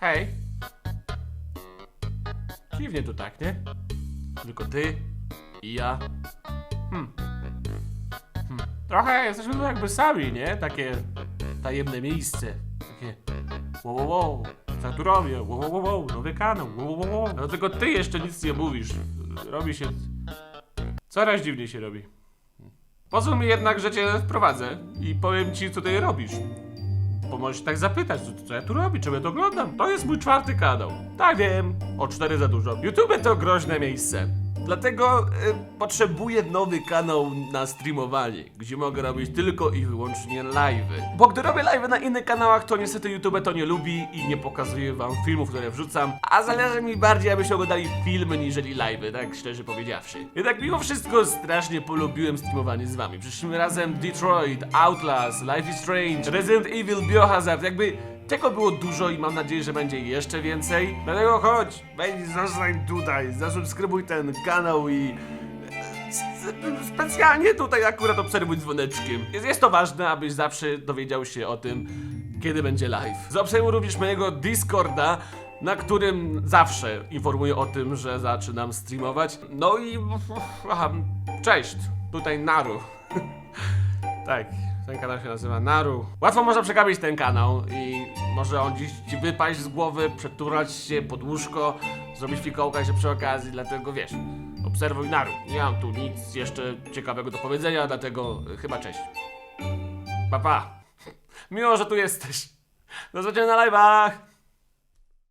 Hej. Dziwnie tu tak, nie? Tylko ty i ja. Hmm. hmm. Trochę jesteśmy tu jakby sami, nie? Takie tajemne miejsce. Takie wow, wow, wow. Co tu robię? Wow, wow, wow. Nowy kanał. Wow, wow, wow. No tylko ty jeszcze nic nie mówisz. Robi się... Coraz dziwniej się robi. Pozwól mi jednak, że cię wprowadzę i powiem ci, co ty robisz. Bo możesz tak zapytać, co, co ja tu robię, czemu ja to oglądam. To jest mój czwarty kanał. Tak wiem, o cztery za dużo. YouTube to groźne miejsce. Dlatego y, potrzebuję nowy kanał na streamowanie, gdzie mogę robić tylko i wyłącznie live'y. Bo gdy robię live'y na innych kanałach, to niestety YouTube to nie lubi i nie pokazuje wam filmów, które wrzucam. A zależy mi bardziej, abyście oglądali filmy niżeli live'y, tak szczerze powiedziawszy. Jednak mimo wszystko strasznie polubiłem streamowanie z wami. Przyszliśmy razem Detroit, Outlast, Life is Strange, Resident Evil, Biohazard, jakby tego było dużo i mam nadzieję, że będzie jeszcze więcej. Dlatego chodź, wejdź, zostań tutaj, zasubskrybuj ten kanał i s- specjalnie tutaj akurat obserwuj dzwoneczkiem. Jest, jest to ważne, abyś zawsze dowiedział się o tym, kiedy będzie live. Zaobserwuj również mojego Discorda, na którym zawsze informuję o tym, że zaczynam streamować. No i... Aha, cześć, tutaj Naru. tak, ten kanał się nazywa Naru. Łatwo można przegapić ten kanał i może on dziś ci wypaść z głowy, przeturlać się pod łóżko, zrobić fikołka jeszcze przy okazji, dlatego wiesz, obserwuj Naru. Nie mam tu nic jeszcze ciekawego do powiedzenia, dlatego chyba cześć. Pa, pa. Miło, że tu jesteś. Do zobaczenia na live'ach.